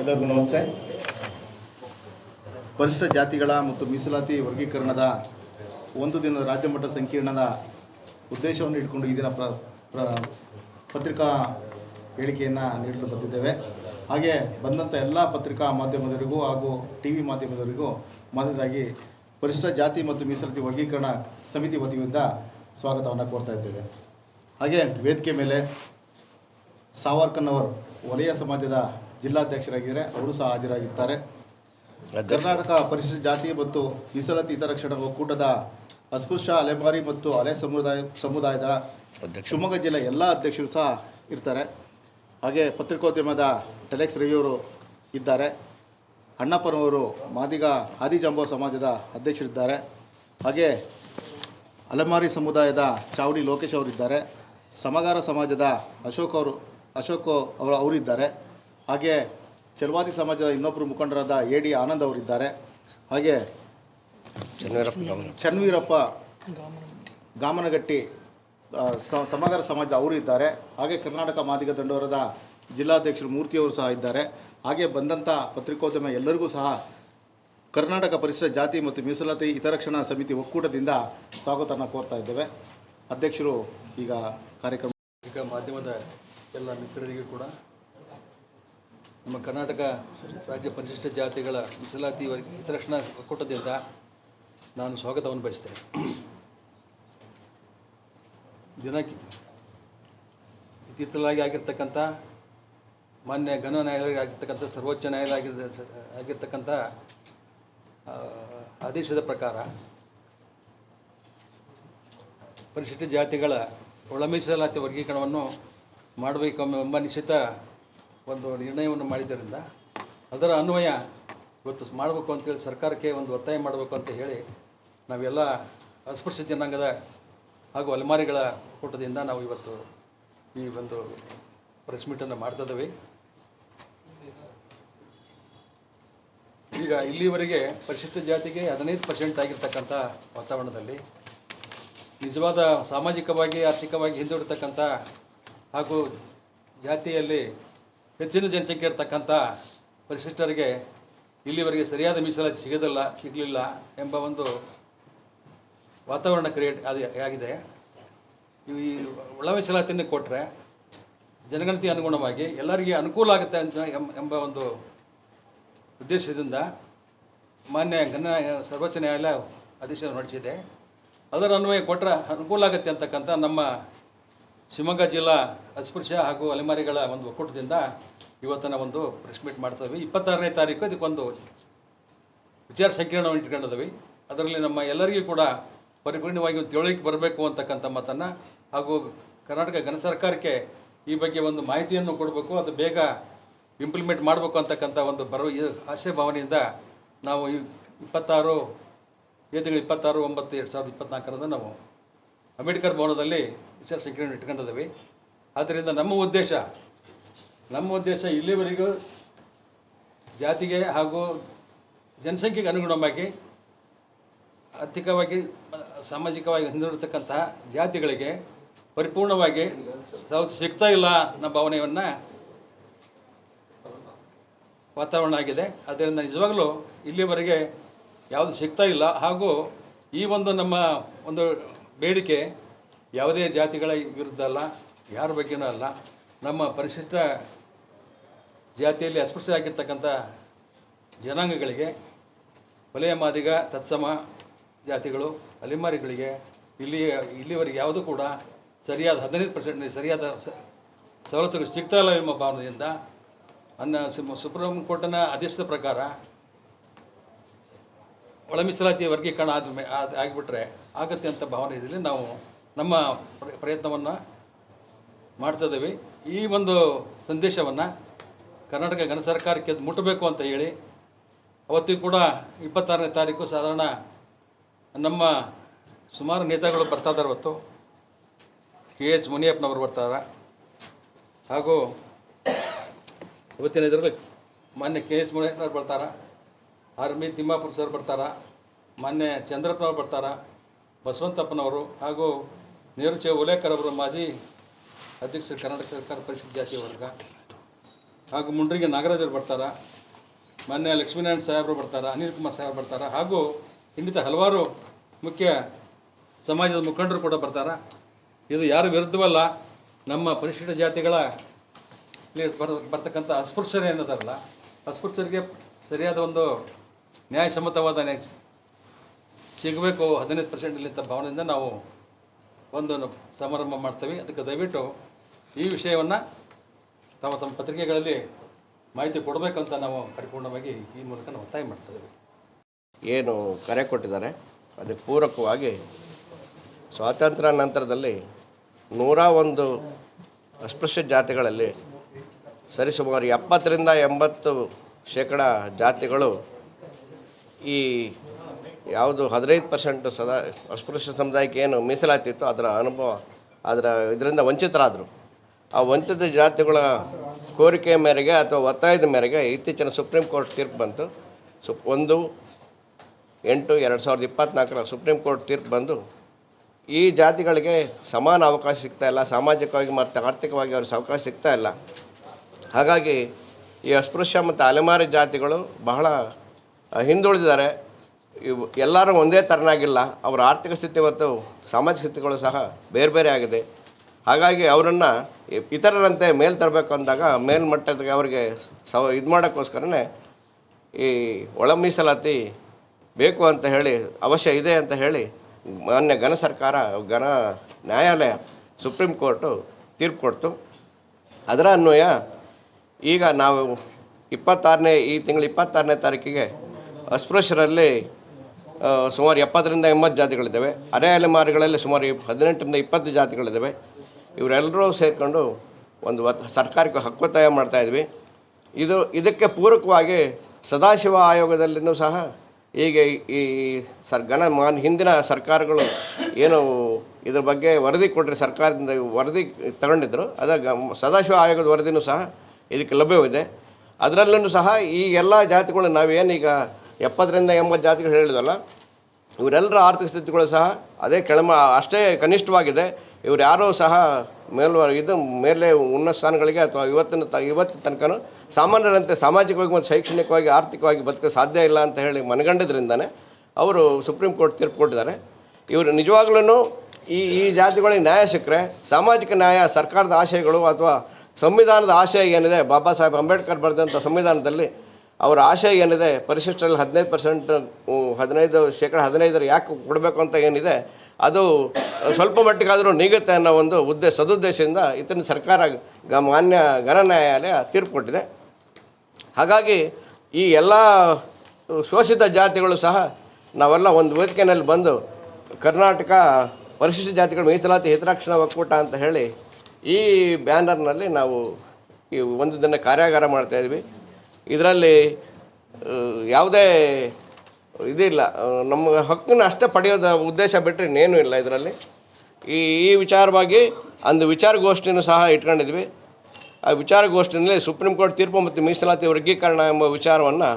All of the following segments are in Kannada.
ಎಲ್ಲರಿಗೂ ನಮಸ್ತೆ. ಪರಿಶಿಷ್ಟ ಜಾತಿಗಳ ಮತ್ತು ಮೀಸಲಾತಿ ವರ್ಗೀಕರಣದ ಒಂದು ದಿನದ ರಾಜ್ಯ ಮಟ್ಟ ಸಂಕೀರ್ಣದ ಉದ್ದೇಶವನ್ನು ಇಟ್ಕೊಂಡು ಈ ದಿನ ಪ್ರ ಪತ್ರಿಕಾ ಹೇಳಿಕೆಯನ್ನು ನೀಡಲು ಬಂದಿದ್ದೇವೆ ಹಾಗೆ ಬಂದಂಥ ಎಲ್ಲ ಪತ್ರಿಕಾ ಮಾಧ್ಯಮದವರಿಗೂ ಹಾಗೂ ಟಿ ವಿ ಮಾಧ್ಯಮದವರಿಗೂ ಮೊದಲಾಗಿ ಪರಿಶಿಷ್ಟ ಜಾತಿ ಮತ್ತು ಮೀಸಲಾತಿ ವರ್ಗೀಕರಣ ಸಮಿತಿ ವತಿಯಿಂದ ಸ್ವಾಗತವನ್ನು ಕೋರ್ತಾ ಇದ್ದೇವೆ. ಹಾಗೆ ವೇದಿಕೆ ಮೇಲೆ ಸಾವರ್ಕನ್ನವರ್ ವಲಯ ಸಮಾಜದ ಜಿಲ್ಲಾಧ್ಯಕ್ಷರಾಗಿದ್ದಾರೆ. ಅವರು ಸಹ ಹಾಜರಾಗಿರ್ತಾರೆ. ಕರ್ನಾಟಕ ಪರಿಶಿಷ್ಟ ಜಾತಿ ಮತ್ತು ಮೀಸಲಾತಿ ಹಿತರಕ್ಷಣಾ ಒಕ್ಕೂಟದ ಅಸ್ಪೃಶ್ಯ ಅಲೆಮಾರಿ ಮತ್ತು ಅಲೆ ಸಮುದಾಯ ಸಮುದಾಯದ ಶಿವಮೊಗ್ಗ ಜಿಲ್ಲೆ ಎಲ್ಲ ಅಧ್ಯಕ್ಷರು ಸಹ ಇರ್ತಾರೆ. ಹಾಗೆ ಪತ್ರಿಕೋದ್ಯಮದ ಟೆಲೆಕ್ಸ್ ರವಿಯವರು ಇದ್ದಾರೆ. ಅಣ್ಣಪ್ಪನವರು ಮಾದಿಗ ಆದಿಜಾಂಬೋ ಸಮಾಜದ ಅಧ್ಯಕ್ಷರಿದ್ದಾರೆ. ಹಾಗೆ ಅಲೆಮಾರಿ ಸಮುದಾಯದ ಚಾವಡಿ ಲೋಕೇಶ್ ಅವರಿದ್ದಾರೆ. ಸಮಗಾರ ಸಮಾಜದ ಅಶೋಕ್ ಅವರು ಅಶೋಕ್ ಅವರು ಅವರಿದ್ದಾರೆ. ಹಾಗೆ ಚಲವಾದಿ ಸಮಾಜದ ಇನ್ನೊಬ್ಬರು ಮುಖಂಡರಾದ ಎ ಡಿ ಆನಂದ್ ಅವರಿದ್ದಾರೆ. ಹಾಗೆ ಚನ್ವೀರಪ್ಪ ಗಾಮನಗಟ್ಟಿ. ಸಮಗ್ರ ಸಮಾಜದ ಅವರು ಇದ್ದಾರೆ. ಹಾಗೆ ಕರ್ನಾಟಕ ಮಾದಿಗ ದಂಡೋರದ ಜಿಲ್ಲಾಧ್ಯಕ್ಷರು ಮೂರ್ತಿಯವರು ಸಹ ಇದ್ದಾರೆ. ಹಾಗೆ ಬಂದಂಥ ಪತ್ರಿಕೋದ್ಯಮ ಎಲ್ಲರಿಗೂ ಸಹ ಕರ್ನಾಟಕ ಪರಿಷತ್ ಜಾತಿ ಮತ್ತು ಮೀಸಲಾತಿ ಹಿತರಕ್ಷಣಾ ಸಮಿತಿ ಒಕ್ಕೂಟದಿಂದ ಸ್ವಾಗತವನ್ನು ಕೋರ್ತಾ ಇದ್ದೇವೆ. ಅಧ್ಯಕ್ಷರು ಈಗ ಕಾರ್ಯಕ್ರಮ ಈಗ ಮಾಧ್ಯಮದ ಎಲ್ಲ ಮಿತ್ರರಿಗೂ ಕೂಡ ನಮ್ಮ ಕರ್ನಾಟಕ ರಾಜ್ಯ ಪರಿಶಿಷ್ಟ ಜಾತಿಗಳ ಮೀಸಲಾತಿ ವರ್ಗ ಹಿತರಕ್ಷಣಾ ಒಕ್ಕೂಟದಿಂದ ನಾನು ಸ್ವಾಗತವನ್ನು ಬಯಸ್ತೇನೆ. ದಿನಕ್ಕೆ ಇತ್ತಿತ್ತಲಾಗಿ ಆಗಿರ್ತಕ್ಕಂಥ ಮಾನ್ಯ ಘನ ನ್ಯಾಯಾಲಯ ಆಗಿರ್ತಕ್ಕಂಥ, ಸರ್ವೋಚ್ಚ ನ್ಯಾಯಾಲಯ ಆಗಿರ್ ಆಗಿರ್ತಕ್ಕಂಥ ಆದೇಶದ ಪ್ರಕಾರ ಪರಿಶಿಷ್ಟ ಜಾತಿಗಳ ಒಳಮೀಸಲಾತಿ ವರ್ಗೀಕರಣವನ್ನು ಮಾಡಬೇಕು ಎಂಬ ನಿಶ್ಚಿತ ಒಂದು ನಿರ್ಣಯವನ್ನು ಮಾಡಿದ್ದರಿಂದ ಅದರ ಅನ್ವಯ ಇವತ್ತು ಮಾಡಬೇಕು ಅಂತೇಳಿ ಸರ್ಕಾರಕ್ಕೆ ಒಂದು ಒತ್ತಾಯ ಮಾಡಬೇಕು ಅಂತ ಹೇಳಿ ನಾವೆಲ್ಲ ಅಸ್ಪೃಶ್ಯ ಜನಾಂಗದ ಹಾಗೂ ಅಲೆಮಾರಿಗಳ ಕೂಟದಿಂದ ನಾವು ಇವತ್ತು ಈ ಒಂದು ಪ್ರೆಸ್ ಮೀಟನ್ನು ಮಾಡ್ತಿದ್ದೇವೆ ಈಗ ಇಲ್ಲಿವರೆಗೆ ಪರಿಶಿಷ್ಟ ಜಾತಿಗೆ ಹದಿನೈದು ಪರ್ಸೆಂಟ್ ಆಗಿರ್ತಕ್ಕಂಥ ವಾತಾವರಣದಲ್ಲಿ ನಿಜವಾದ ಸಾಮಾಜಿಕವಾಗಿ, ಆರ್ಥಿಕವಾಗಿ ಹಿಂದುಳಿತಕ್ಕಂಥ ಹಾಗೂ ಜಾತಿಯಲ್ಲಿ ಹೆಚ್ಚಿನ ಜನಸಂಖ್ಯೆ ಇರತಕ್ಕಂಥ ಪರಿಶಿಷ್ಟರಿಗೆ ಇಲ್ಲಿವರೆಗೆ ಸರಿಯಾದ ಮೀಸಲಾತಿ ಸಿಗೋದಿಲ್ಲ, ಸಿಗಲಿಲ್ಲ ಎಂಬ ಒಂದು ವಾತಾವರಣ ಕ್ರಿಯೇಟ್ ಅದು ಆಗಿದೆ. ಈ ಒಳ ಮೀಸಲಾತಿಯನ್ನು ಕೊಟ್ಟರೆ ಜನಗಣತಿ ಅನುಗುಣವಾಗಿ ಎಲ್ಲರಿಗೆ ಅನುಕೂಲ ಆಗುತ್ತೆ ಅಂತ ಎಂಬ ಒಂದು ಉದ್ದೇಶದಿಂದ ಮಾನ್ಯ ಘನ ಸರ್ವೋಚ್ಚ ನ್ಯಾಯಾಲಯ ಆದೇಶ ನಡೆಸಿದೆ ಅದರ ಅನ್ವಯ ಕೊಟ್ಟರೆ ಅನುಕೂಲ ಆಗುತ್ತೆ ಅಂತಕ್ಕಂಥ ನಮ್ಮ ಶಿವಮೊಗ್ಗ ಜಿಲ್ಲಾ ಅಸ್ಪೃಶ್ಯ ಹಾಗೂ ಅಲೆಮಾರಿಗಳ ಒಂದು ಒಕ್ಕೂಟದಿಂದ ಇವತ್ತಿನ ಒಂದು ಪ್ರೆಸ್ ಮೀಟ್ ಮಾಡ್ತೀವಿ ಇಪ್ಪತ್ತಾರನೇ ತಾರೀಕು ಇದಕ್ಕೊಂದು ವಿಚಾರ ಸಂಕಿರಣವನ್ನು ಇಟ್ಕೊಂಡಿದ್ದೀವಿ. ಅದರಲ್ಲಿ ನಮ್ಮ ಎಲ್ಲರಿಗೂ ಕೂಡ ಪರಿಪೂರ್ಣವಾಗಿ ಒಂದು ಬರಬೇಕು ಅಂತಕ್ಕಂಥ ಮಾತನ್ನು ಹಾಗೂ ಕರ್ನಾಟಕ ಘನ ಸರ್ಕಾರಕ್ಕೆ ಈ ಬಗ್ಗೆ ಒಂದು ಮಾಹಿತಿಯನ್ನು ಕೊಡಬೇಕು. ಅದು ಬೇಗ ಇಂಪ್ಲಿಮೆಂಟ್ ಮಾಡಬೇಕು ಅಂತಕ್ಕಂಥ ಒಂದು ಬರೋ ಆಶಯ ಭಾವನೆಯಿಂದ ನಾವು ಇಪ್ಪತ್ತಾರು ಏ ತಿಂಗಳು ಇಪ್ಪತ್ತಾರು, ಒಂಬತ್ತು, ಎರಡು ಸಾವಿರದ ಇಪ್ಪತ್ತ್ನಾಲ್ಕರಂದು ನಾವು ಅಂಬೇಡ್ಕರ್ ಭವನದಲ್ಲಿ ವಿಚಾರ ಸಂಕಿರಣ ಇಟ್ಕೊಂಡಿದ್ದೀವಿ. ಆದ್ದರಿಂದ ನಮ್ಮ ಉದ್ದೇಶ ನಮ್ಮ ಉದ್ದೇಶ ಇಲ್ಲಿವರೆಗೂ ಜಾತಿಗೆ ಹಾಗೂ ಜನಸಂಖ್ಯೆಗೆ ಅನುಗುಣವಾಗಿ ಆರ್ಥಿಕವಾಗಿ, ಸಾಮಾಜಿಕವಾಗಿ ಹಿಂದಿರತಕ್ಕಂತಹ ಜಾತಿಗಳಿಗೆ ಪರಿಪೂರ್ಣವಾಗಿ ಸೌತ್ ಸಿಗ್ತಾ ಇಲ್ಲ ಅನ್ನೋ ಭಾವನೆಯನ್ನು ವಾತಾವರಣ ಆಗಿದೆ. ಅದರಿಂದ ನಿಜವಾಗಲೂ ಇಲ್ಲಿವರೆಗೆ ಯಾವುದು ಸಿಗ್ತಾ ಇಲ್ಲ. ಹಾಗೂ ಈ ಒಂದು ನಮ್ಮ ಒಂದು ಬೇಡಿಕೆ ಯಾವುದೇ ಜಾತಿಗಳ ವಿರುದ್ಧ ಅಲ್ಲ, ಯಾರ ಬಗ್ಗೆನೂ ಅಲ್ಲ. ನಮ್ಮ ಪರಿಶಿಷ್ಟ ಜಾತಿಯಲ್ಲಿ ಅಸ್ಪೃಶ್ಯ ಆಗಿರ್ತಕ್ಕಂಥ ಜನಾಂಗಗಳಿಗೆ ವಲಯ ಮಾದಿಗ, ತತ್ಸಮ ಜಾತಿಗಳು, ಅಲೆಮಾರಿಗಳಿಗೆ ಇಲ್ಲಿ, ಇಲ್ಲಿವರೆಗೆ ಯಾವುದೂ ಕೂಡ ಸರಿಯಾದ ಹದಿನೈದು ಪರ್ಸೆಂಟ್ ಸರಿಯಾದ ಸವಲತ್ತುಗಳು ಸಿಗ್ತಾ ಇಲ್ಲ ಎಂಬ ಭಾವನೆಯಿಂದ ಅನ್ನ ಸುಪ್ರೀಂ ಕೋರ್ಟಿನ ಆದೇಶದ ಪ್ರಕಾರ ಒಳ ಮೀಸಲಾತಿ ವರ್ಗೀಕರಣ ಆದ ಆಗಿಬಿಟ್ರೆ ಆಗತ್ತೆ ಅಂತ ಭಾವನೆ ಇದರಲ್ಲಿ ನಾವು ನಮ್ಮ ಪ್ರ- ಪ್ರಯತ್ನವನ್ನು ಮಾಡ್ತಿದ್ದೀವಿ ಈ ಒಂದು ಸಂದೇಶವನ್ನು ಕರ್ನಾಟಕ ಘನ ಸರ್ಕಾರಕ್ಕೆ ಮುಟ್ಟಬೇಕು ಅಂತ ಹೇಳಿ ಅವತ್ತಿಗೂ ಕೂಡ ಇಪ್ಪತ್ತಾರನೇ ತಾರೀಕು ಸಾಧಾರಣ ನಮ್ಮ ಸುಮಾರು ನೇತಾಗಳು ಬರ್ತಾ ಇದ್ದಾರೆ ಇವತ್ತು ಕೆ ಎಚ್ ಮುನಿಯಪ್ಪನವರು ಬರ್ತಾರೆ ಹಾಗೂ ಇವತ್ತಿನ ಇದರಲ್ಲಿ ಮಾನ್ಯ ಕೆ ಎಚ್ ಮುನಿಯಪ್ಪನವ್ರು ಬರ್ತಾರೆ ಆರ್ಮಿ ತಿಮ್ಮಾಪುರ ಸರ್ ಬರ್ತಾರೆ, ಮಾನ್ಯ ಚಂದ್ರಪ್ಪನವ್ರು ಬರ್ತಾರೆ, ಬಸವಂತಪ್ಪನವರು ಹಾಗೂ ನೇರು ಚೇ ಉಲೇಕರ್ ಅವರು ಮಾಜಿ ಅಧ್ಯಕ್ಷರು ಕರ್ನಾಟಕ ಸರ್ಕಾರ ಪರಿಷತ್ ಜಾತಿ ವರ್ಗ ಹಾಗೂ ಮುಂಡ್ರಿಗೆ ನಾಗರಾಜರು ಬರ್ತಾರೆ ಮೊನ್ನೆ ಲಕ್ಷ್ಮೀನಾರಾಯಣ ಸಾಹೇಬರು ಬರ್ತಾರೆ, ಅನಿಲ್ ಕುಮಾರ್ ಸಾಹೇಬರು ಬರ್ತಾರೆ ಹಾಗೂ ಇನ್ನಿತ ಹಲವಾರು ಮುಖ್ಯ ಸಮಾಜದ ಮುಖಂಡರು ಕೂಡ ಬರ್ತಾರೆ. ಇದು ಯಾರು ವಿರುದ್ಧವಲ್ಲ, ನಮ್ಮ ಪರಿಶಿಷ್ಟ ಜಾತಿಗಳ ಬರ್ತಕ್ಕಂಥ ಅಸ್ಪೃಶ್ಯರು ಏನದಾರಲ್ಲ ಅಸ್ಪೃಶ್ಯರಿಗೆ ಸರಿಯಾದ ಒಂದು ನ್ಯಾಯಸಮ್ಮತವಾದ ನ್ಯಾಯ ಸಿಗಬೇಕು ಹದಿನೈದು ಪರ್ಸೆಂಟ್ ಅಂತ ಭಾವನೆಯಿಂದ ನಾವು ಒಂದು ಸಮಾರಂಭ ಮಾಡ್ತೀವಿ. ಅದಕ್ಕೆ ದಯವಿಟ್ಟು ಈ ವಿಷಯವನ್ನು ತಮ್ಮ ತಮ್ಮ ಪತ್ರಿಕೆಗಳಲ್ಲಿ ಮಾಹಿತಿ ಕೊಡಬೇಕಂತ ನಾವು ಪರಿಪೂರ್ಣವಾಗಿ ಈ ಮೂಲಕ ಒತ್ತಾಯ ಮಾಡ್ತಿದ್ದೀವಿ ಏನು ಕರೆ ಕೊಟ್ಟಿದ್ದಾರೆ? ಅದಕ್ಕೆ ಪೂರಕವಾಗಿ ಸ್ವಾತಂತ್ರ್ಯ ನಂತರದಲ್ಲಿ ನೂರ ಒಂದು ಅಸ್ಪೃಶ್ಯ ಜಾತಿಗಳಲ್ಲಿ ಸರಿಸುಮಾರು ಎಪ್ಪತ್ತರಿಂದ ಎಂಬತ್ತು ಶೇಕಡ ಜಾತಿಗಳು ಈ ಯಾವುದು ಹದಿನೈದು ಪರ್ಸೆಂಟ್ ಸದಾ ಅಸ್ಪೃಶ್ಯ ಸಮುದಾಯಕ್ಕೆ ಏನು ಮೀಸಲಾತಿತ್ತು ಅದರ ಅನುಭವ, ಅದರ ಇದರಿಂದ ವಂಚಿತರಾದರು. ಆ ವಂಚಿತ ಜಾತಿಗಳ ಕೋರಿಕೆ ಮೇರೆಗೆ ಅಥವಾ ಒತ್ತಾಯದ ಮೇರೆಗೆ ಇತ್ತೀಚಿನ ಸುಪ್ರೀಂ ಕೋರ್ಟ್ ತೀರ್ಪು ಬಂತು. ಸು ಒಂದು, ಎಂಟು, ಎರಡು ಸಾವಿರದ ಇಪ್ಪತ್ತ್ನಾಲ್ಕರ ಸುಪ್ರೀಂ ಕೋರ್ಟ್ ತೀರ್ಪು ಬಂದು ಈ ಜಾತಿಗಳಿಗೆ ಸಮಾನ ಅವಕಾಶ ಸಿಗ್ತಾ ಇಲ್ಲ. ಸಾಮಾಜಿಕವಾಗಿ ಮತ್ತು ಆರ್ಥಿಕವಾಗಿ ಅವ್ರಿಗೆ ಅವಕಾಶ ಸಿಗ್ತಾ ಇಲ್ಲ. ಹಾಗಾಗಿ ಈ ಅಸ್ಪೃಶ್ಯ ಮತ್ತು ಅಲೆಮಾರಿ ಜಾತಿಗಳು ಬಹಳ ಹಿಂದುಳಿದಿದ್ದಾರೆ. ಇವು ಎಲ್ಲರೂ ಒಂದೇ ಥರನಾಗಿಲ್ಲ ಅವರ ಆರ್ಥಿಕ ಸ್ಥಿತಿ ಮತ್ತು ಸಾಮಾಜಿಕ ಸ್ಥಿತಿಗಳು ಸಹ ಬೇರೆ ಬೇರೆ ಆಗಿದೆ. ಹಾಗಾಗಿ ಅವರನ್ನು ಇತರರಂತೆ ಮೇಲ್ ತರಬೇಕು ಅಂದಾಗ ಮೇಲ್ಮಟ್ಟದ ಅವರಿಗೆ ಸವ, ಇದು ಮಾಡೋಕ್ಕೋಸ್ಕರನೇ ಈ ಒಳ ಮೀಸಲಾತಿ ಬೇಕು ಅಂತ ಹೇಳಿ, ಅವಶ್ಯ ಇದೆ ಅಂತ ಹೇಳಿ ಮಾನ್ಯ ಘನ ಸರ್ಕಾರ, ಘನ ನ್ಯಾಯಾಲಯ, ಸುಪ್ರೀಂ ಕೋರ್ಟು ತೀರ್ಪು ಕೊಡ್ತು. ಅದರ ಅನ್ವಯ ಈಗ ನಾವು ಇಪ್ಪತ್ತಾರನೇ, ಈ ತಿಂಗಳು ಇಪ್ಪತ್ತಾರನೇ ತಾರೀಕಿಗೆ ಅಸ್ಪೃಶ್ಯರಲ್ಲಿ ಸುಮಾರು ಎಪ್ಪತ್ತರಿಂದ ಎಂಬತ್ತು ಜಾತಿಗಳಿದ್ದಾವೆ. ಅರೆ ಅಲೆಮಾರಿಗಳಲ್ಲಿ ಸುಮಾರು ಹದಿನೆಂಟರಿಂದ ಇಪ್ಪತ್ತು ಜಾತಿಗಳಿದ್ದಾವೆ. ಇವರೆಲ್ಲರೂ ಸೇರಿಕೊಂಡು ಒಂದು ಸರ್ಕಾರಕ್ಕೆ ಸರ್ಕಾರಕ್ಕೆ ಹಕ್ಕೊತ್ತಾಯ ಮಾಡ್ತಾ ಇದ್ವಿ. ಇದು, ಇದಕ್ಕೆ ಪೂರಕವಾಗಿ ಸದಾಶಿವ ಆಯೋಗದಲ್ಲಿನೂ ಸಹ ಹೀಗೆ ಈ ಸರ್, ಘನ ಮಾನ್, ಹಿಂದಿನ ಸರ್ಕಾರಗಳು ಏನು ಇದ್ರ ಬಗ್ಗೆ ವರದಿ ಕೊಟ್ಟರೆ ಸರ್ಕಾರದಿಂದ ವರದಿ ತಗೊಂಡಿದ್ರು. ಅದರ ಸದಾಶಿವ ಆಯೋಗದ ವರದಿನೂ ಸಹ ಇದಕ್ಕೆ ಲಭ್ಯವಿದೆ. ಅದರಲ್ಲೂ ಸಹ ಈ ಎಲ್ಲ ಜಾತಿಗಳು ನಾವೇನೀಗ ಎಪ್ಪತ್ತರಿಂದ ಎಂಬತ್ತು ಜಾತಿಗಳು ಹೇಳಿದ್ವಲ್ಲ, ಇವರೆಲ್ಲರ ಆರ್ಥಿಕ ಸ್ಥಿತಿಗಳು ಸಹ ಅದೇ ಕೆಳಮ, ಅಷ್ಟೇ ಕನಿಷ್ಠವಾಗಿದೆ. ಇವರು ಯಾರೂ ಸಹ ಮೇಲ್ವ, ಇದು ಮೇಲೆ ಉನ್ನತ ಸ್ಥಾನಗಳಿಗೆ ಅಥವಾ ಇವತ್ತಿನ ತ, ಇವತ್ತಿನ ತನಕನೂ ಸಾಮಾನ್ಯರಂತೆ ಸಾಮಾಜಿಕವಾಗಿ ಮತ್ತು ಶೈಕ್ಷಣಿಕವಾಗಿ, ಆರ್ಥಿಕವಾಗಿ ಬದುಕೋ ಸಾಧ್ಯ ಇಲ್ಲ ಅಂತ ಹೇಳಿ ಮನಗಂಡಿದ್ರಿಂದನೇ ಅವರು ಸುಪ್ರೀಂ ಕೋರ್ಟ್ ತೀರ್ಪು ಕೊಟ್ಟಿದ್ದಾರೆ. ಇವರು ನಿಜವಾಗ್ಲೂ ಈ ಈ ಜಾತಿಗಳಿಗೆ ನ್ಯಾಯ ಸಿಕ್ಕರೆ ಸಾಮಾಜಿಕ ನ್ಯಾಯ, ಸರ್ಕಾರದ ಆಶಯಗಳು ಅಥವಾ ಸಂವಿಧಾನದ ಆಶಯ ಏನಿದೆ, ಬಾಬಾ ಸಾಹೇಬ್ ಅಂಬೇಡ್ಕರ್ ಬರೆದಂಥ ಸಂವಿಧಾನದಲ್ಲಿ ಅವರ ಆಶಯ ಏನಿದೆ? ಪರಿಶಿಷ್ಟರಲ್ಲಿ ಹದಿನೈದು ಪರ್ಸೆಂಟ್ ಹದಿನೈದು, ಶೇಕಡ ಹದಿನೈದರ ಯಾಕೆ ಕೊಡಬೇಕು ಅಂತ ಏನಿದೆ? ಅದು ಸ್ವಲ್ಪ ಮಟ್ಟಿಗಾದರೂ ನೀಗುತ್ತೆ ಅನ್ನೋ ಒಂದು ಉದ್ದೇಶ ಸದುದ್ದೇಶದಿಂದ ಇತನ ಸರ್ಕಾರ ಗ, ಮಾನ್ಯ ಘನ ನ್ಯಾಯಾಲಯ ತೀರ್ಪು ಕೊಟ್ಟಿದೆ. ಹಾಗಾಗಿ ಈ ಎಲ್ಲ ಶೋಷಿತ ಜಾತಿಗಳು ಸಹ ನಾವೆಲ್ಲ ಒಂದು ವೇದಿಕೆಯಲ್ಲಿ ಬಂದು ಕರ್ನಾಟಕ ಪರಿಶಿಷ್ಟ ಜಾತಿಗಳ ಮೀಸಲಾತಿ ಹಿತರಕ್ಷಣಾ ಒಕ್ಕೂಟ ಅಂತ ಹೇಳಿ ಈ ಬ್ಯಾನರ್ನಲ್ಲಿ ನಾವು ಈ ಒಂದು ದಿನ ಕಾರ್ಯಾಗಾರ ಮಾಡ್ತಾಯಿದ್ವಿ ಇದರಲ್ಲಿ ಯಾವುದೇ ಇದಿಲ್ಲ. ನಮ್ಮ ಹಕ್ಕನ್ನು ಅಷ್ಟೇ ಪಡೆಯೋದ ಉದ್ದೇಶ ಬಿಟ್ಟರೆ ಇನ್ನೇನೂ ಇಲ್ಲ ಇದರಲ್ಲಿ. ಈ ಈ ವಿಚಾರವಾಗಿ ಒಂದು ವಿಚಾರಗೋಷ್ಠಿನೂ ಸಹ ಇಟ್ಕೊಂಡಿದ್ವಿ. ಆ ವಿಚಾರಗೋಷ್ಠಿನಲ್ಲಿ ಸುಪ್ರೀಂ ಕೋರ್ಟ್ ತೀರ್ಪು ಮತ್ತು ಮೀಸಲಾತಿ ವರ್ಗೀಕರಣ ಎಂಬ ವಿಚಾರವನ್ನು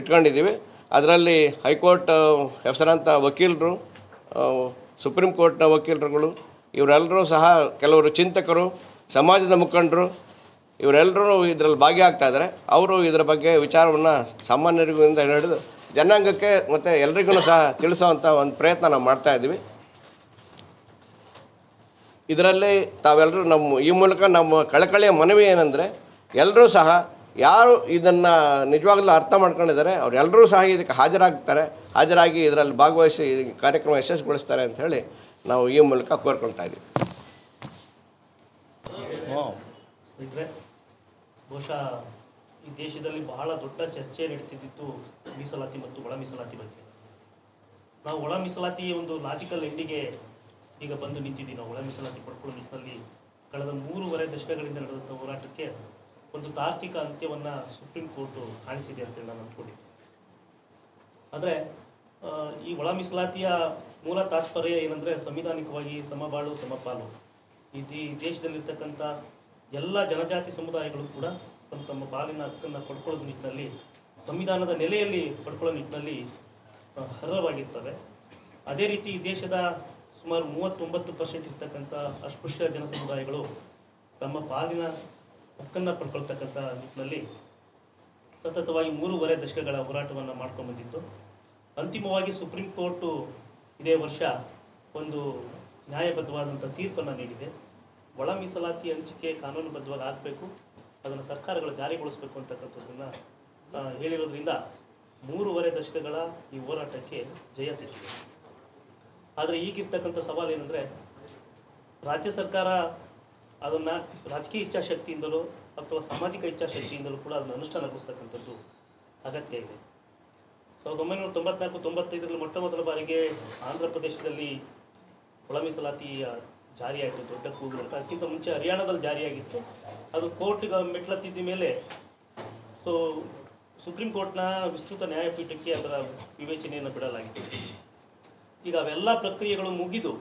ಇಟ್ಕೊಂಡಿದ್ದೀವಿ. ಅದರಲ್ಲಿ ಹೈಕೋರ್ಟ್ ಹೆಸರಂತ ವಕೀಲರು ಸುಪ್ರೀಂ ಕೋರ್ಟ್ನ ವಕೀಲರುಗಳು, ಇವರೆಲ್ಲರೂ ಸಹ ಕೆಲವರು ಚಿಂತಕರು, ಸಮಾಜದ ಮುಖಂಡರು ಇವರೆಲ್ಲರೂ ಇದರಲ್ಲಿ ಭಾಗಿಯಾಗ್ತಾ ಇದ್ದಾರೆ. ಅವರು ಇದರ ಬಗ್ಗೆ ವಿಚಾರವನ್ನು ಸಾಮಾನ್ಯರಿಗೂ ಇಂದ ಹಿಡಿದು ಜನಾಂಗಕ್ಕೆ ಮತ್ತು ಎಲ್ರಿಗೂ ಸಹ ತಿಳಿಸುವಂಥ ಒಂದು ಪ್ರಯತ್ನ ನಾವು ಮಾಡ್ತಾ ಇದ್ದೀವಿ. ಇದರಲ್ಲಿ ತಾವೆಲ್ಲರೂ ನಮ್ಮ, ಈ ಮೂಲಕ ನಮ್ಮ ಕಳಕಳಿಯ ಮನವಿ ಏನಂದರೆ ಎಲ್ಲರೂ ಸಹ ಯಾರು ಇದನ್ನು ನಿಜವಾಗ್ಲೂ ಅರ್ಥ ಮಾಡ್ಕೊಂಡಿದ್ದಾರೆ ಅವರೆಲ್ಲರೂ ಸಹ ಇದಕ್ಕೆ ಹಾಜರಾಗ್ತಾರೆ, ಹಾಜರಾಗಿ ಇದರಲ್ಲಿ ಭಾಗವಹಿಸಿ ಕಾರ್ಯಕ್ರಮ ಯಶಸ್ವಿಗೊಳಿಸ್ತಾರೆ ಅಂತ ಹೇಳಿ ನಾವು ಈ ಮೂಲಕ ಕೋರ್ಕೊಳ್ತಾ ಇದ್ದೀವಿ. ಸ್ನೇಹಿತರೆ ಬಹುಶಃ ಈ ದೇಶದಲ್ಲಿ ಬಹಳ ದೊಡ್ಡ ಚರ್ಚೆ ನಡೀತಿದ್ದಿತ್ತು ಮೀಸಲಾತಿ ಮತ್ತು ಒಳ ಮೀಸಲಾತಿ ಬಗ್ಗೆ. ನಾವು ಒಳ ಮೀಸಲಾತಿ ಒಂದು ಲಾಜಿಕಲ್ ಎಂಡಿಗೆ ಈಗ ಬಂದು ನಿಂತಿದ್ದೀವಿ. ನಾವು ಒಳ ಮೀಸಲಾತಿ ಪಡ್ಕೊಳ್ಳೋ ನಿಟ್ಟಿನಲ್ಲಿ ಕಳೆದ ಮೂರುವರೆ ದಶಕಗಳಿಂದ ನಡೆದಂಥ ಹೋರಾಟಕ್ಕೆ ಒಂದು ತಾರ್ಕಿಕ ಅಂತ್ಯವನ್ನು ಸುಪ್ರೀಂ ಕೋರ್ಟು ಕಾಣಿಸಿದೆ ಅಂತೇಳಿ ನಾನು ಅಂದ್ಕೊಂಡಿದ್ದೆ. ಆದರೆ ಈ ಒಳ ಮೀಸಲಾತಿಯ ಮೂಲ ತಾತ್ಪರ್ಯ ಏನಂದರೆ ಸಂವಿಧಾನಿಕವಾಗಿ ಸಮಬಾಳು, ಸಮಪಾಲು. ಈ ದೇಶದಲ್ಲಿರ್ತಕ್ಕಂಥ ಎಲ್ಲ ಜನಜಾತಿ ಸಮುದಾಯಗಳು ಕೂಡ ತಮ್ಮ ತಮ್ಮ ಪಾಲಿನ ಹಕ್ಕನ್ನು ಪಡ್ಕೊಳ್ಳೋ ನಿಟ್ಟಿನಲ್ಲಿ ಸಂವಿಧಾನದ ನೆಲೆಯಲ್ಲಿ ಪಡ್ಕೊಳ್ಳೋ ನಿಟ್ಟಿನಲ್ಲಿ ಆ, ಅರ್ಹವಾಗಿರ್ತವೆ ಅದೇ ರೀತಿ ದೇಶದ ಸುಮಾರು ಮೂವತ್ತೊಂಬತ್ತು ಪರ್ಸೆಂಟ್ ಇರ್ತಕ್ಕಂಥ ಅಸ್ಪೃಶ್ಯ ಜನ ಸಮುದಾಯಗಳು ತಮ್ಮ ಪಾಲಿನ ಹಕ್ಕನ್ನು ಪಡ್ಕೊಳ್ತಕ್ಕಂಥ ನಿಟ್ಟಿನಲ್ಲಿ ಸತತವಾಗಿ ಮೂರುವರೆ ದಶಕಗಳ ಹೋರಾಟವನ್ನು ಮಾಡ್ಕೊಂಡು ಬಂದಿತ್ತು. ಅಂತಿಮವಾಗಿ ಸುಪ್ರೀಂ ಕೋರ್ಟು ಇದೇ ವರ್ಷ ಒಂದು ನ್ಯಾಯಬದ್ಧವಾದಂಥ ತೀರ್ಪನ್ನು ನೀಡಿದೆ. ಒಳ ಮೀಸಲಾತಿ ಹಂಚಿಕೆ ಕಾನೂನುಬದ್ಧವಾಗಿ ಆಗಬೇಕು ಅದನ್ನು ಸರ್ಕಾರಗಳು ಜಾರಿಗೊಳಿಸಬೇಕು ಅಂತಕ್ಕಂಥದ್ದನ್ನು ಹೇಳಿರೋದ್ರಿಂದ ಮೂರುವರೆ ದಶಕಗಳ ಈ ಹೋರಾಟಕ್ಕೆ ಜಯ ಸಿಕ್ಕಿದೆ. ಆದರೆ ಈಗಿರ್ತಕ್ಕಂಥ ಸವಾಲೇನೆಂದರೆ ರಾಜ್ಯ ಸರ್ಕಾರ ಅದನ್ನು ರಾಜಕೀಯ ಇಚ್ಛಾಶಕ್ತಿಯಿಂದಲೂ ಅಥವಾ ಸಾಮಾಜಿಕ ಇಚ್ಛಾಶಕ್ತಿಯಿಂದಲೂ ಕೂಡ ಅದನ್ನು ಅನುಷ್ಠಾನಗೊಳಿಸ್ತಕ್ಕಂಥದ್ದು ಅಗತ್ಯ ಇದೆ. ಸಾವಿರದ ಒಂಬೈನೂರ ತೊಂಬತ್ನಾಲ್ಕು ತೊಂಬತ್ತೈದರಲ್ಲಿ ಮೊಟ್ಟ ಮೊದಲ ಬಾರಿಗೆ ಆಂಧ್ರ ಪ್ರದೇಶದಲ್ಲಿ ಒಳ ಮೀಸಲಾತಿ ಆ, ಜಾರಿಯಾಯಿತು, ದೊಡ್ಡ ಕೂಗು ಅಂತ. ಅದಕ್ಕಿಂತ ಮುಂಚೆ ಹರಿಯಾಣದಲ್ಲಿ ಜಾರಿಯಾಗಿತ್ತು. ಅದು ಕೋರ್ಟ್ಗೆ ಮೆಟ್ಲತ್ತಿದ್ದ ಮೇಲೆ, ಸೊ, ಸುಪ್ರೀಂ ಕೋರ್ಟ್ನ ವಿಸ್ತೃತ ನ್ಯಾಯಪೀಠಕ್ಕೆ ಅದರ ವಿವೇಚನೆಯನ್ನು ಬಿಡಲಾಗಿತ್ತು. ಈಗ ಅವೆಲ್ಲ ಪ್ರಕ್ರಿಯೆಗಳು ಮುಗಿದು,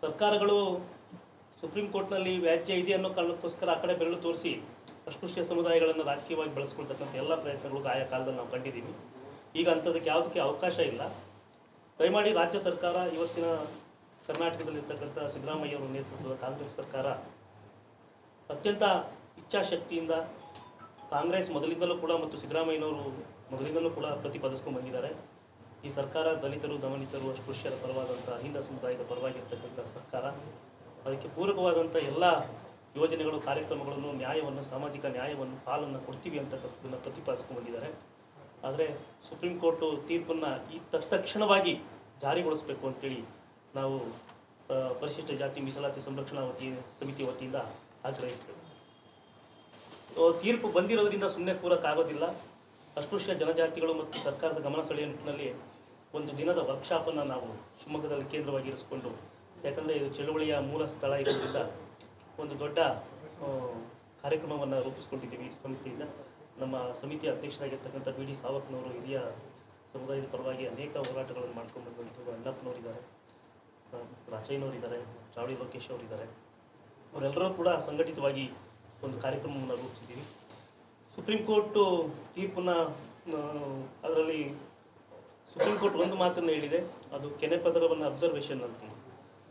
ಸರ್ಕಾರಗಳು ಸುಪ್ರೀಂ ಕೋರ್ಟ್ನಲ್ಲಿ ವ್ಯಾಜ್ಯ ಇದೆ ಅನ್ನೋ ಕಾರಣಕ್ಕೋಸ್ಕರ ಆ ಕಡೆ ಬೆರಳು ತೋರಿಸಿ ಅಸ್ಪೃಶ್ಯ ಸಮುದಾಯಗಳನ್ನು ರಾಜಕೀಯವಾಗಿ ಬಳಸ್ಕೊಳ್ತಕ್ಕಂಥ ಎಲ್ಲ ಪ್ರಯತ್ನಗಳು ಆಯಾ ಕಾಲದಲ್ಲಿ ನಾವು ಕಂಡಿದ್ದೀವಿ. ಈಗ ಅಂಥದಕ್ಕೆ ಯಾವುದಕ್ಕೆ ಅವಕಾಶ ಇಲ್ಲ. ದಯಮಾಡಿ ರಾಜ್ಯ ಸರ್ಕಾರ ಇವತ್ತಿನ ಕರ್ನಾಟಕದಲ್ಲಿರ್ತಕ್ಕಂಥ ಸಿದ್ದರಾಮಯ್ಯ ಅವರ ನೇತೃತ್ವದ ಕಾಂಗ್ರೆಸ್ ಸರ್ಕಾರ ಅತ್ಯಂತ ಇಚ್ಛಾಶಕ್ತಿಯಿಂದ ಕಾಂಗ್ರೆಸ್ ಮೊದಲಿಂದಲೂ ಕೂಡ ಮತ್ತು ಸಿದ್ದರಾಮಯ್ಯನವರು ಮೊದಲಿಂದಲೂ ಕೂಡ ಪ್ರತಿಪಾದಿಸ್ಕೊಂಡು ಬಂದಿದ್ದಾರೆ. ಈ ಸರ್ಕಾರ ದಲಿತರು, ದಮನಿತರು ಅಸ್ಪೃಶ್ಯರ ಪರವಾದಂಥ ಹಿಂದ ಸಮುದಾಯದ ಪರವಾಗಿರ್ತಕ್ಕಂಥ ಸರ್ಕಾರ. ಅದಕ್ಕೆ ಪೂರಕವಾದಂಥ ಎಲ್ಲ ಯೋಜನೆಗಳು, ಕಾರ್ಯಕ್ರಮಗಳನ್ನು, ನ್ಯಾಯವನ್ನು, ಸಾಮಾಜಿಕ ನ್ಯಾಯವನ್ನು, ಪಾಲನ್ನು ಕೊಡ್ತೀವಿ ಅಂತಕ್ಕಂಥದ್ದನ್ನು ಪ್ರತಿಪಾದಿಸ್ಕೊಂಡು ಬಂದಿದ್ದಾರೆ. ಆದರೆ ಸುಪ್ರೀಂ ಕೋರ್ಟು ತೀರ್ಪನ್ನು ಈ ತತ್ಕ್ಷಣವಾಗಿ ಜಾರಿಗೊಳಿಸಬೇಕು ಅಂತೇಳಿ ನಾವು ಪರಿಶಿಷ್ಟ ಜಾತಿ ಮೀಸಲಾತಿ ಸಂರಕ್ಷಣಾ ವತಿ, ಸಮಿತಿ ವತಿಯಿಂದ ಆಗ್ರಹಿಸ್ತೇವೆ. ತೀರ್ಪು ಬಂದಿರೋದ್ರಿಂದ ಸುಮ್ಮನೆ ಕೂರಕ್ಕಾಗೋದಿಲ್ಲ ಅಸ್ಪೃಶ್ಯ ಜನಜಾತಿಗಳು ಮತ್ತು ಸರ್ಕಾರದ ಗಮನ ಸೆಳೆಯುವ ನಿಟ್ಟಿನಲ್ಲಿ ಒಂದು ದಿನದ ವರ್ಕ್ಶಾಪನ್ನು ನಾವು ಶಿವಮೊಗ್ಗದಲ್ಲಿ ಕೇಂದ್ರವಾಗಿ ಇರಿಸಿಕೊಂಡು, ಯಾಕಂದರೆ ಇದು ಚಳುವಳಿಯ ಮೂಲ ಸ್ಥಳ ಇರೋದ್ರಿಂದ ಒಂದು ದೊಡ್ಡ ಕಾರ್ಯಕ್ರಮವನ್ನು ರೂಪಿಸ್ಕೊಂಡಿದ್ದೀವಿ ಸಮಿತಿಯಿಂದ. ನಮ್ಮ ಸಮಿತಿಯ ಅಧ್ಯಕ್ಷರಾಗಿರ್ತಕ್ಕಂಥ ಬಿ ಡಿ ಸಾವಕ್ನವರು ಹಿರಿಯ ಸಮುದಾಯದ ಪರವಾಗಿ ಅನೇಕ ಹೋರಾಟಗಳನ್ನು ಮಾಡ್ಕೊಂಡು ಬಂದಂಥವ್ರು ಅಣ್ಣಪ್ಪನವರಿದ್ದಾರೆ. ರಾಚಯ್ಯನವರಿದ್ದಾರೆ ಚಾವಡಿ ಲೋಕೇಶ್ ಅವರಿದ್ದಾರೆ ಅವರೆಲ್ಲರೂ ಕೂಡ ಸಂಘಟಿತವಾಗಿ ಒಂದು ಕಾರ್ಯಕ್ರಮವನ್ನು ರೂಪಿಸಿದ್ದೀವಿ. ಸುಪ್ರೀಂ ಕೋರ್ಟು ತೀರ್ಪನ್ನು ಅದರಲ್ಲಿ ಸುಪ್ರೀಂ ಕೋರ್ಟ್ ಒಂದು ಮಾತನ್ನು ಹೇಳಿದೆ, ಅದು ಕೆನೆ ಪದರವನ್ನು ಅಬ್ಸರ್ವೇಷನ್ ಅಂತ.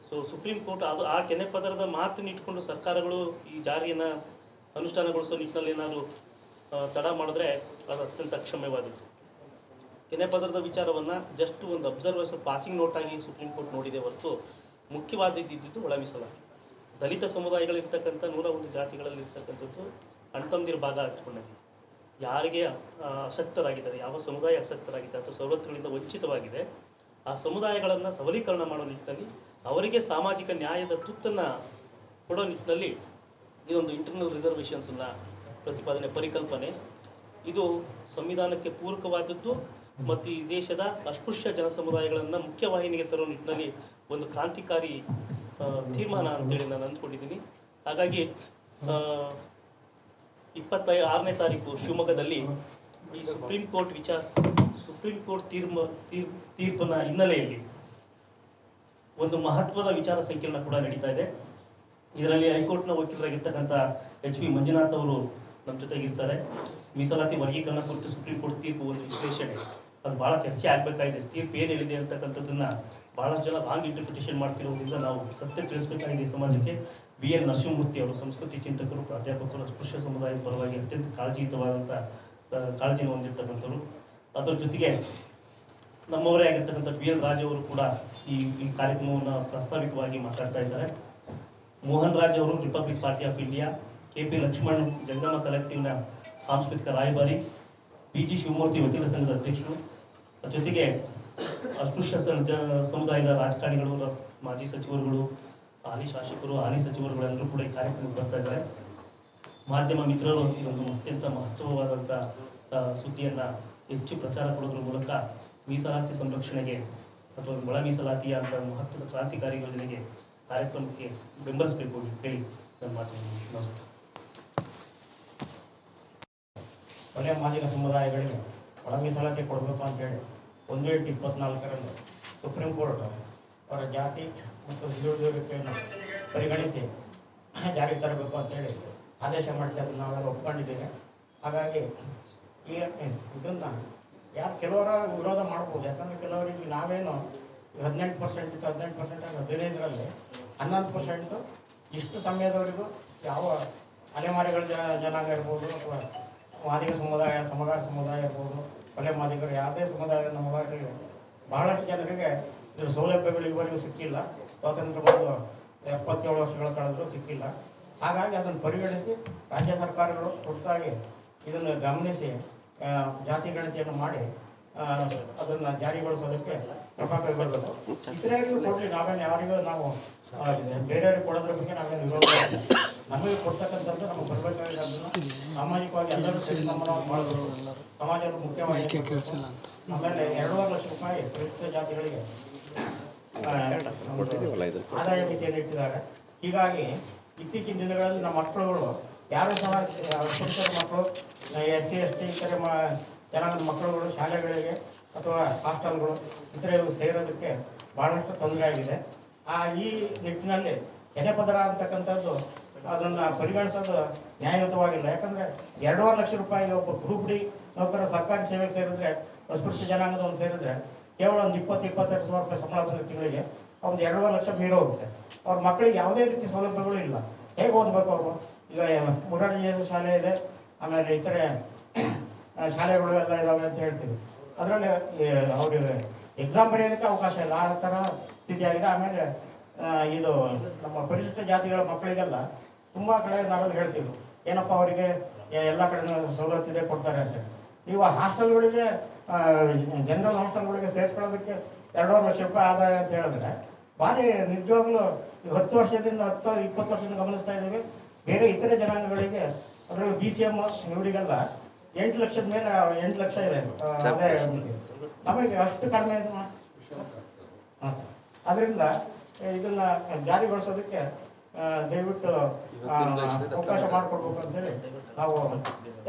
ಸೊ ಸುಪ್ರೀಂ ಕೋರ್ಟ್ ಅದು ಆ ಕೆನೆ ಪದರದ ಮಾತನ್ನು ಇಟ್ಕೊಂಡು ಸರ್ಕಾರಗಳು ಈ ಜಾರಿಯನ್ನು ಅನುಷ್ಠಾನಗೊಳಿಸೋ ನಿಟ್ಟಿನಲ್ಲಿ ಏನಾದರೂ ತಡ ಮಾಡಿದ್ರೆ ಅದು ಅತ್ಯಂತ ಅಕ್ಷಮ್ಯವಾದದ್ದು ಕೆನೆ ಪದರದ ವಿಚಾರವನ್ನು ಜಸ್ಟ್ ಒಂದು ಅಬ್ಸರ್ವೇಷನ್ ಪಾಸಿಂಗ್ ನೋಟ್ ಆಗಿ ಸುಪ್ರೀಂ ಕೋರ್ಟ್ ನೋಡಿದೆ ಹೊರತು ಮುಖ್ಯವಾದದ್ದು ಒಳ ಮೀಸಲಾತಿ ದಲಿತ ಸಮುದಾಯಗಳಿರ್ತಕ್ಕಂಥ ನೂರ ಒಂದು ಜಾತಿಗಳಲ್ಲಿ ಇರ್ತಕ್ಕಂಥದ್ದು ಅಣ್ತಂದಿರ ಭಾಗ ಹಚ್ಕೊಂಡಿದೆ ಯಾರಿಗೆ ಅಶಕ್ತರಾಗಿದ್ದಾರೆ, ಯಾವ ಸಮುದಾಯ ಅಸಕ್ತರಾಗಿದೆ ಅಥವಾ ಸವಲತ್ತುಗಳಿಂದ ವಂಚಿತವಾಗಿದೆ, ಆ ಸಮುದಾಯಗಳನ್ನು ಸಬಲೀಕರಣ ಮಾಡೋ ನಿಟ್ಟಿನಲ್ಲಿ ಅವರಿಗೆ ಸಾಮಾಜಿಕ ನ್ಯಾಯದ ತುತ್ತನ್ನು ಕೊಡೋ ನಿಟ್ಟಿನಲ್ಲಿ ಇದೊಂದು ಇಂಟರ್ನಲ್ ರಿಸರ್ವೇಷನ್ಸನ್ನು ಪ್ರತಿಪಾದನೆ, ಪರಿಕಲ್ಪನೆ. ಇದು ಸಂವಿಧಾನಕ್ಕೆ ಪೂರಕವಾದದ್ದು ಮತ್ತು ಈ ದೇಶದ ಅಸ್ಪೃಶ್ಯ ಜನ ಸಮುದಾಯಗಳನ್ನು ಮುಖ್ಯವಾಹಿನಿಗೆ ತರೋ ನಿಟ್ಟಿನಲ್ಲಿ ಒಂದು ಕ್ರಾಂತಿಕಾರಿ ತೀರ್ಮಾನ ಅಂತೇಳಿ ನಾನು ಅಂದ್ಕೊಂಡಿದ್ದೀನಿ. ಹಾಗಾಗಿ ಇಪ್ಪತ್ತೈ, ಆರನೇ ತಾರೀಕು ಶಿವಮೊಗ್ಗದಲ್ಲಿ ಈ ಸುಪ್ರೀಂ ಕೋರ್ಟ್ ವಿಚಾರ, ಸುಪ್ರೀಂ ಕೋರ್ಟ್ ತೀರ್ಮ, ತೀರ್ ತೀರ್ಪಿನ ಹಿನ್ನೆಲೆಯಲ್ಲಿ ಒಂದು ಮಹತ್ವದ ವಿಚಾರ ಸಂಕಿರಣ ಕೂಡ ನಡೀತಾ ಇದೆ. ಇದರಲ್ಲಿ ಹೈಕೋರ್ಟ್ನ ವಕೀಲರಾಗಿರ್ತಕ್ಕಂಥ ಎಚ್ ವಿ ಮಂಜುನಾಥ್ ಅವರು ನಮ್ಮ ಜೊತೆಗಿರ್ತಾರೆ. ಮೀಸಲಾತಿ ವರ್ಗೀಕರಣ ಕುರಿತು ಸುಪ್ರೀಂ ಕೋರ್ಟ್ ತೀರ್ಪು ಒಂದು ವಿಶ್ಲೇಷಣೆ. ಅದು ಭಾಳ ಚರ್ಚೆ ಆಗಬೇಕಾಗಿದೆ. ತೀರ್ಪು ಏನು ಹೇಳಿದೆ ಅಂತಕ್ಕಂಥದ್ದನ್ನ ಭಾಳಷ್ಟು ಜನ ರಾಂಗ್ ಇಂಟರ್ಪ್ರಿಟೇಷನ್ ಮಾಡ್ತಿರೋದ್ರಿಂದ ನಾವು ಸತ್ಯ ತಿಳಿಸಬೇಕಾಗಿದೆ ಈ ಸಮಾಜಕ್ಕೆ. ಬಿ. ಎನ್. ನರಸಿಂಹಮೂರ್ತಿ ಅವರು ಸಂಸ್ಕೃತಿ ಚಿಂತಕರು, ಪ್ರಾಧ್ಯಾಪಕರು ಅಸ್ಪೃಶ್ಯ ಸಮುದಾಯದ ಪರವಾಗಿ ಅತ್ಯಂತ ಕಾಳಜಿಯುತವಾದಂಥ ಕಾಳಜಿಯನ್ನು ಹೊಂದಿರತಕ್ಕಂಥವ್ರು. ಅದರ ಜೊತೆಗೆ ನಮ್ಮವರೇ ಆಗಿರ್ತಕ್ಕಂಥ ಬಿ ಎನ್. ರಾಜ್ ಅವರು ಕೂಡ ಈ ಈ ಕಾರ್ಯಕ್ರಮವನ್ನು ಪ್ರಾಸ್ತಾವಿಕವಾಗಿ ಮಾತಾಡ್ತಾ ಇದ್ದಾರೆ. ಮೋಹನ್ ರಾಜ್ ಅವರು Republic Party of India K P Laxman, Jangama ಕಲೆಕ್ಟಿವ್ನ ಸಾಂಸ್ಕೃತಿಕ ರಾಯಭಾರಿ ಬಿ ಜಿ. ಶಿವಮೂರ್ತಿ ವಕೀಲ ಸಂಘದ ಅಧ್ಯಕ್ಷರು ಜೊತೆಗೆ ಅಸ್ಪೃಶ್ಯ ಸಮುದಾಯದ ರಾಜಕಾರಣಿಗಳು ಮಾಜಿ ಸಚಿವರುಗಳು, ಹಾಲಿ ಶಾಸಕರು, ಹಾಲಿ ಸಚಿವರುಗಳೆಲ್ಲರೂ ಕೂಡ ಈ ಕಾರ್ಯಕ್ರಮಕ್ಕೆ ಬರ್ತಾ ಇದ್ದಾರೆ. ಮಾಧ್ಯಮ ಮಿತ್ರರು ಇದೊಂದು ಅತ್ಯಂತ ಮಹತ್ವವಾದಂಥ ಸುದ್ದಿಯನ್ನು ಹೆಚ್ಚು ಪ್ರಚಾರ ಕೊಡೋದ್ರ ಮೂಲಕ ಮೀಸಲಾತಿ ಸಂರಕ್ಷಣೆಗೆ ಅಥವಾ ಒಳ ಮೀಸಲಾತಿಯ ಅಂತ ಮಹತ್ವದ ಕ್ರಾಂತಿಕಾರಿ ಯೋಜನೆಗೆ ಕಾರ್ಯಕ್ರಮಕ್ಕೆ ಬೆಂಬಲಿಸಬೇಕು ಹೇಳಿ ನನ್ನ ಮಾತನ್ನು ನಮಸ್ತೆ. ಕೊನೆ ಮಾದಿಗ ಸಮುದಾಯಗಳಿಗೆ ಒಳ ಮೀಸಲಾತಿ ಕೊಡಬೇಕು ಅಂತೇಳಿ ಒಂದು ಎಂಟು ಇಪ್ಪತ್ನಾಲ್ಕರಂದು ಸುಪ್ರೀಂ ಕೋರ್ಟ್ ಅವರ ಜಾತಿ ಮತ್ತು ಹಿಂದುಳಿದುವಿಕೆಯನ್ನು ಪರಿಗಣಿಸಿ ಜಾರಿಗೆ ತರಬೇಕು ಅಂತೇಳಿ ಆದೇಶ ಮಾಡಿ ಅದನ್ನು ನಾವೆಲ್ಲ ಒಪ್ಕೊಂಡಿದ್ದೇವೆ. ಹಾಗಾಗಿ ಈಗ ಇದನ್ನು ಯಾರು ಕೆಲವರ ವಿರೋಧ ಮಾಡ್ಬೋದು. ಯಾಕಂದರೆ ಕೆಲವರಿಗೆ ನಾವೇನು ಹದಿನೆಂಟು ಪರ್ಸೆಂಟ್ ಇತ್ತು ಹದಿನೆಂಟು ಪರ್ಸೆಂಟ್ ಹದಿನೈದರಲ್ಲಿ ಹನ್ನೊಂದು ಪರ್ಸೆಂಟು ಇಷ್ಟು ಸಮಯದವರೆಗೂ ಯಾವ ಅಲೆಮಾರಿಗಳ ಜನ ಜನಾಂಗ ಇರ್ಬೋದು ಅಥವಾ ಮಾದಿಗ ಸಮುದಾಯ, ಸಮಗಾರ ಸಮುದಾಯ ಇರ್ಬೋದು ಕೊಲೆ ಮಾದಿಗರು ಯಾವುದೇ ಸಮುದಾಯದ ನಮ್ಮ ಹೋರಾಟಗಳಿಗೆ ಬಹಳಷ್ಟು ಜನರಿಗೆ ಇದರ ಸೌಲಭ್ಯಗಳು ಇವರೆಗೂ ಸಿಕ್ಕಿಲ್ಲ. ಸ್ವಾತಂತ್ರ್ಯ ಬಂದು ಎಪ್ಪತ್ತೇಳು ವರ್ಷಗಳ ಕಳೆದರೂ ಸಿಕ್ಕಿಲ್ಲ. ಹಾಗಾಗಿ ಅದನ್ನು ಪರಿಗಣಿಸಿ ರಾಜ್ಯ ಸರ್ಕಾರಗಳು ತುರ್ತಾಗಿ ಇದನ್ನು ಗಮನಿಸಿ ಜಾತಿ ಗಣತಿಯನ್ನು ಮಾಡಿ ಅದನ್ನು ಜಾರಿಗೊಳಿಸೋದಕ್ಕೆ ಕ್ರಮ ಕೈಗೊಳ್ಳಬೇಕು. ಕೊಡಲಿ, ನಾವೇನು ಯಾರಿಗೂ ನಾವು ಬೇರೆಯವ್ರಿಗೆ ಕೊಡೋದ್ರ ಬಗ್ಗೆ ನಾವೇನು ವಿರೋಧ. ನಮಗೆ ಕೊಡ್ತಕ್ಕಂಥದ್ದು ನಮ್ಮ ಬರಬೇಕಾಗಿ ಸಾಮಾಜಿಕವಾಗಿ ಎಲ್ಲರೂ ಸೇರಿ ಮಾಡಬೇಕು ಸಮಾಜದ ಮುಖ್ಯವಾಗಿ ಆಮೇಲೆ ಎರಡೂವರೆ ಲಕ್ಷ ರೂಪಾಯಿ ಪರಿಶಿಷ್ಟ ಜಾತಿಗಳಿಗೆ ಆದಾಯ ಮಿತಿಯನ್ನು ಇಟ್ಟಿದ್ದಾರೆ. ಹೀಗಾಗಿ ಇತ್ತೀಚಿನ ದಿನಗಳಲ್ಲಿ ನಮ್ಮ ಮಕ್ಕಳುಗಳು ಯಾರು ಸಹ ಪುರುಷರ ಮಕ್ಕಳು ಎಸ್ ಸಿ ಎಸ್ ಟಿ ಇತರೆ ಮ ಜನಾಂಗದ ಮಕ್ಕಳುಗಳು ಶಾಲೆಗಳಿಗೆ ಅಥವಾ ಹಾಸ್ಟೆಲ್ಗಳು ಇತರ ಇವು ಸೇರೋದಕ್ಕೆ ಭಾಳಷ್ಟು ತೊಂದರೆ ಆಗಿದೆ. ಆ ಈ ನಿಟ್ಟಿನಲ್ಲಿ ಎನೆಪದರ ಅಂತಕ್ಕಂಥದ್ದು ಅದನ್ನು ಪರಿಗಣಿಸೋದು ನ್ಯಾಯಯುತವಾಗಿಲ್ಲ. ಯಾಕಂದರೆ ಎರಡೂವರೆ ಲಕ್ಷ ರೂಪಾಯಿ ಒಬ್ಬ ಗ್ರೂಪ್ ಡಿ ನೌಕರ ಸರ್ಕಾರಿ ಸೇವೆಗೆ ಸೇರಿದ್ರೆ ಅಸ್ಪೃಶ್ಯ ಜನಾಂಗದ ಒಂದು ಸೇರಿದ್ರೆ, ಕೇವಲ ಒಂದು ಇಪ್ಪತ್ತು, ಇಪ್ಪತ್ತೆರಡು ಸಾವಿರ ರೂಪಾಯಿ ಸಂಬಳ ಬಂದ ತಿಂಗಳಿಗೆ ಒಂದು ಎರಡೂವರೆ ಲಕ್ಷ ಮೀರೋಗುತ್ತೆ. ಅವ್ರ ಮಕ್ಕಳಿಗೆ ಯಾವುದೇ ರೀತಿ ಸೌಲಭ್ಯಗಳು ಇಲ್ಲ. ಹೇಗೆ ಓದಬೇಕು ಅವರು? ಈಗ ಮುರಾಡಿ ಶಾಲೆ ಇದೆ, ಆಮೇಲೆ ಇತರೆ ಶಾಲೆಗಳು ಎಲ್ಲ ಇದಾವೆ ಅಂತ ಹೇಳ್ತೀವಿ. ಅದರಲ್ಲಿ ಅವ್ರಿಗೆ ಎಕ್ಸಾಮ್ ಬರೆಯೋದಕ್ಕೆ ಅವಕಾಶ ಇಲ್ಲ. ಆ ಥರ ಸ್ಥಿತಿಯಾಗಿದೆ. ಆಮೇಲೆ ಇದು ನಮ್ಮ ಪರಿಶಿಷ್ಟ ಜಾತಿಗಳ ಮಕ್ಕಳಿಗೆಲ್ಲ ತುಂಬ ಕಡೆ ನಾವೆಲ್ಲ ಹೇಳ್ತೀವಿ. ಏನಪ್ಪ ಅವರಿಗೆ ಎಲ್ಲ ಕಡೆ ಸವಲತ್ತು ಇದೆ ಕೊಡ್ತಾರೆ ಅಂತ ನೀವು ಹಾಸ್ಟೆಲ್ಗಳಿಗೆ ಜನರಲ್ ಹಾಸ್ಟೆಲ್ಗಳಿಗೆ ಸೇರಿಸ್ಕೊಳ್ಳೋದಕ್ಕೆ ಎರಡೂವರೆ ಲಕ್ಷ ರೂಪಾಯಿ ಆದಾಯ ಅಂತ ಹೇಳಿದ್ರೆ ಭಾರಿ ನಿಜವಾಗ್ಲೂ ಈಗ ಹತ್ತು ವರ್ಷದಿಂದ ಹತ್ತು ಇಪ್ಪತ್ತು ವರ್ಷದಿಂದ ಗಮನಿಸ್ತಾ ಇದ್ದೀವಿ. ಬೇರೆ ಇತರೆ ಜನಾಂಗಗಳಿಗೆ ಅದರಲ್ಲಿ ಬಿ ಸಿ ಎಂ ಇವರಿಗೆಲ್ಲ ಎಂಟು ಲಕ್ಷದ ಮೇಲೆ ಎಂಟು ಲಕ್ಷ ಇದೆ. ಆದಾಯ ನಮಗೆ. ಅಷ್ಟು ಕಡಿಮೆ ಇದೆ ಹಾಂ ಸರ್. ಅದರಿಂದ ಇದನ್ನ ಜಾರಿಗೊಳಿಸೋದಕ್ಕೆ ದಯವಿಟ್ಟು ಅವಕಾಶ ಮಾಡಿಕೊಡ್ಬೇಕು ಅಂತೇಳಿ ನಾವು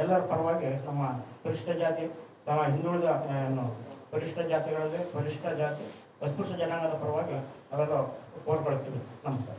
ಎಲ್ಲರ ಪರವಾಗಿ ನಮ್ಮ ಪರಿಶಿಷ್ಟ ಜಾತಿ ನಮ್ಮ ಹಿಂದುಳಿದ ಏನು ಪರಿಶಿಷ್ಟ ಜಾತಿಗಳಲ್ಲಿ ಪರಿಶಿಷ್ಟ ಜಾತಿ ಅಸ್ಪೃಶ್ಯ ಜನಾಂಗದ ಪರವಾಗಿ ಅವರೆಲ್ಲ ಕೋರ್ಕೊಳ್ತೀವಿ. ನಮಸ್ಕಾರ.